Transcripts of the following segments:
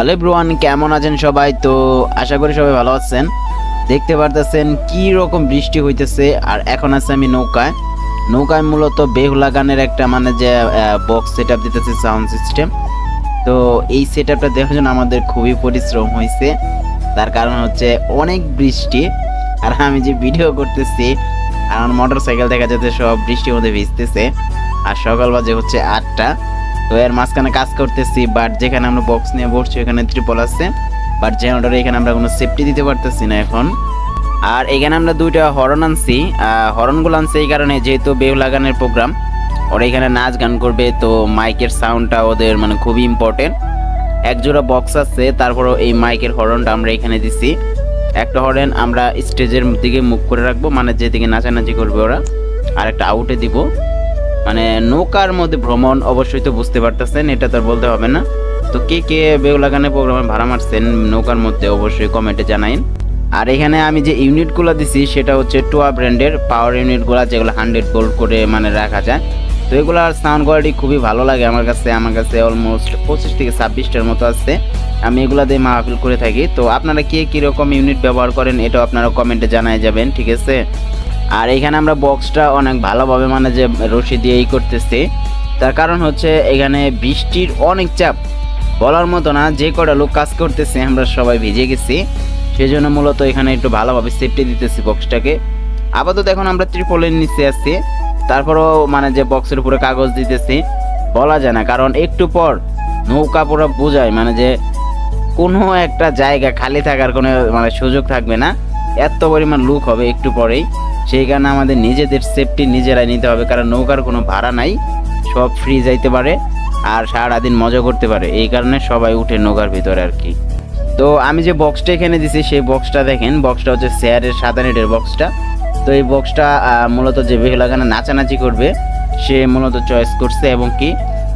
Hello ব্রুয়ান কেমন আছেন সবাই? তো আশা করি সবাই ভালো আছেন। দেখতে পারতেছেন কি রকম বৃষ্টি হইতেছে, আর এখন আছে আমি নৌকায়। নৌকায় মূলত বেহুলা গানের একটা মানে যে বক্স সেট আপ দিতেছে সাউন্ড সিস্টেম তো এই সেট আপটা দেখার জন্য আমাদের খুবই পরিশ্রম হয়েছে তার কারণ হচ্ছে অনেক বৃষ্টি, আর আমি যে ভিডিও করতেছি, আর মোটর সাইকেল দেখা যাচ্ছে সব বৃষ্টির মধ্যে ভিজতেছে। আর সকাল বাজে হচ্ছে আটটা তো এর মাঝখানে কাজ করতেছি বাট যেখানে আমরা বক্স নিয়ে বসছি, ওখানে ত্রিপল আছে। বাট জেনারেটরে এখানে আমরা কোনো সেফটি দিতে পারতেছি না এখন। আর এখানে আমরা দুইটা হরন আনছি। হরনগুলো আনছি এই কারণে যেহেতু বেহুলা গানের প্রোগ্রাম ওরা এখানে নাচ গান করবে, তো মাইকের সাউন্ডটা ওদের মানে খুবই ইম্পর্টেন্ট এক জোড়া বক্স আছে, তারপরও এই মাইকের হরনটা আমরা এখানে দিছি। একটা হরেন আমরা স্টেজের দিকে মুখ করে রাখব মানে যেদিকে নাচানাচি করবে ওরা, আর একটা আউটে দিব। মানে নৌকার মধ্যে ভ্রমণ অবশ্যই তো বুঝতে পারতেছেন, এটা তো বলতে হবে না। তো কে কে বেউলা গানের প্রোগ্রামে ভাড়া মারছেন নৌকার মধ্যে অবশ্যই কমেন্টে জানাইন। আর এখানে আমি যে ইউনিটগুলো দিছি, সেটা হচ্ছে টুয়া ব্র্যান্ডের পাওয়ার ইউনিটগুলো, যেগুলো হান্ড্রেড ভোল্ট করে মানে রাখা যায়। তো এগুলোর সাউন্ড কোয়ালিটি খুবই ভালো লাগে আমার কাছে আমার কাছে অলমোস্ট পঁচিশ থেকে ছাব্বিশটার মতো আছে। আমি এগুলা দিয়ে মাহফিল করে থাকি। তো আপনারা কে কীরকম ইউনিট ব্যবহার করেন, এটাও আপনারা কমেন্টে জানাই যাবেন, ঠিক আছে? আর এখানে আমরা বক্সটা অনেক ভালোভাবে মানে যে রশি দিয়ে এই করতেছি, তার কারণ হচ্ছে এখানে বৃষ্টির অনেক চাপ। বলার মতো না, যে কটা লোক কাজ করতেছে, আমরা সবাই ভিজে গেছি। সেই জন্য মূলত এখানে একটু ভালোভাবে সেফটি দিতেছি বক্সটাকে আপাতত এখন আমরা ত্রিপলের নিচে আছি। তারপরও মানে যে বক্সের উপরে কাগজ দিতেছি, বলা যায় না, কারণ একটু পর নৌকা পুরো বোঝায় মানে যে কোনো একটা জায়গা খালি থাকার কোনো মানে সুযোগ থাকবে না। এত পরিমাণ লুক হবে একটু পরেই। সেই কারণে আমাদের নিজেদের সেফটি নিজেরাই নিতে হবে, কারণ নৌকার কোনো ভাড়া নাই, সব ফ্রি যাইতে পারে আর সারাদিন মজা করতে পারে। এই কারণে সবাই উঠে নৌকার ভিতরে আর কি। তো আমি যে বক্সটা এখানে দিছি, সেই বক্সটা দেখেন বক্সটা হচ্ছে শেয়ারের সাদা নেটের বক্সটা তো এই বক্সটা মূলত যে বেহুলা গানে নাচানাচি করবে, সে মূলত চয়েস করছে এবং কি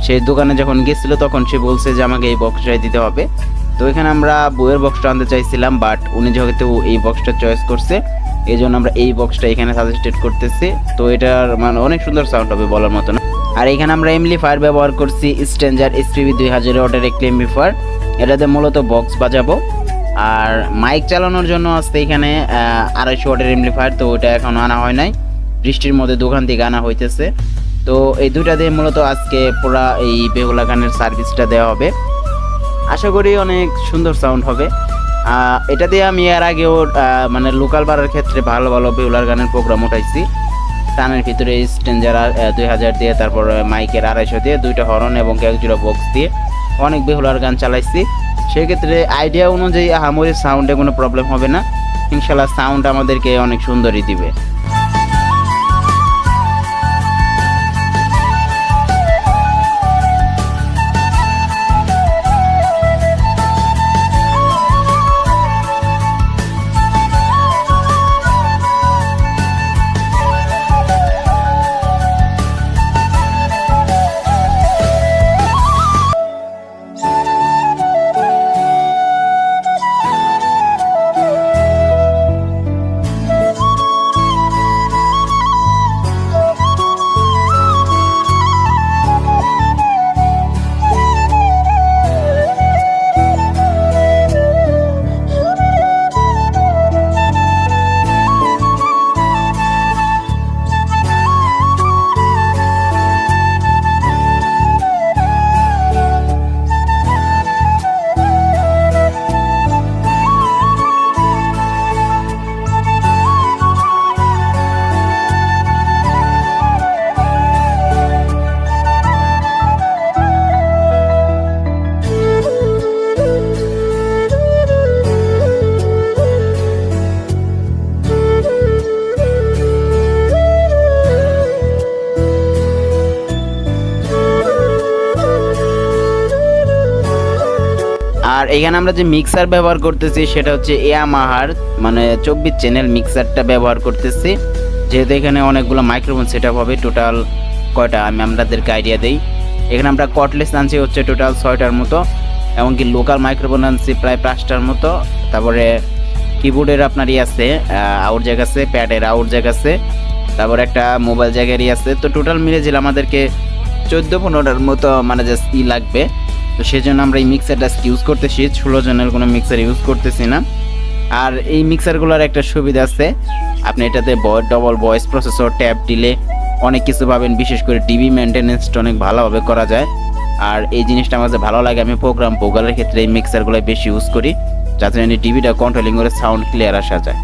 সেই দোকানে যখন গেছিল তখন সে বলছে যে আমাকে এই বক্সটাই দিতে হবে। তো এখানে আমরা বইয়ের বক্সটা আনতে চাইছিলাম বাট উনি যেহেতু এই বক্সটা চয়েস করছে এই জন্য আমরা এই বক্সটা এখানে সাজেস্টেড করতেছি। তো এটার মানে অনেক সুন্দর সাউন্ড হবে বলার মতো না। আর এখানে আমরা এমলি ফায়ার ব্যবহার করছি স্ট্যান্ডার এসপিবি দুই হাজার ওয়াটের একটি এমলিফায়ার এটাতে মূলত বক্স বাজাবো। আর মাইক চালানোর জন্য আসতে এখানে আড়াইশো ওয়াটের এমলিফায়ার তো ওটা এখন আনা হয় নাই। বৃষ্টির মধ্যে দোকান থেকে আনা হইতেছে। তো এই দুটা দিয়ে মূলত আজকে পুরা এই বেহুলা গানের সার্ভিসটা দেওয়া হবে। আশা করি অনেক সুন্দর সাউন্ড হবে। এটা দিয়ে আমি এর আগেও মানে লোকাল বারের ক্ষেত্রে ভালো ভালো বেউলার গানের প্রোগ্রাম উঠাইছি। টানের ভিতরে স্টেঞ্জার দুই হাজার দিয়ে, তারপর মাইকের আড়াইশো দিয়ে, দুইটা হরন এবং এক জোড়া বক্স দিয়ে অনেক বেহুলার গান চালাইছি। সেক্ষেত্রে আইডিয়া অনুযায়ী আহামরি সাউন্ডে কোনো প্রবলেম হবে না। ইনশাল্লাহ সাউন্ড আমাদেরকে অনেক সুন্দরই দিবে। আর এখানে আমরা যে মিক্সার ব্যবহার করতেছি, সেটা হচ্ছে ইয়ামাহার মানে চব্বিশ চ্যানেল মিক্সারটা ব্যবহার করতেছি। যেহেতু এখানে অনেকগুলো মাইক্রোফোন সেট আপ হবে টোটাল কয়টা? আমি আপনাদেরকে আইডিয়া দিই। এখানে আমরা কটলেস আনছি হচ্ছে টোটাল ছয়টার মতো, এমনকি লোকাল মাইক্রোফোন আনছি প্রায় পাঁচটার মতো। তারপরে কিবোর্ডের আপনার ই আছে আউট জ্যাক আছে প্যাডের আউট জ্যাক আছে, তারপর একটা মোবাইল জ্যাকেরই আছে। তো টোটাল মিলে যে আমাদেরকে চোদ্দ পনেরোটার মতো মানে যে ই লাগবে। তো সেজন্য আমরা এই মিক্সারটা ইউজ করতেছি, ষোলো জনের কোনো মিক্সার ইউজ করতেছি না। আর এই মিক্সারগুলোর একটা সুবিধা আছে, আপনি এটাতে ডবল ভয়েস প্রসেসর ট্যাব দিলে অনেক কিছু পাবেন, বিশেষ করে ডিবি মেনটেনেন্সটা অনেক ভালোভাবে করা যায়। আর এই জিনিসটা আমার ভালো লাগে, আমি প্রোগ্রাম ভোগালের ক্ষেত্রে এই মিক্সারগুলো বেশি ইউজ করি, যাতে ডিবিটা কন্ট্রোলিং করে সাউন্ড ক্লিয়ার আসা যায়।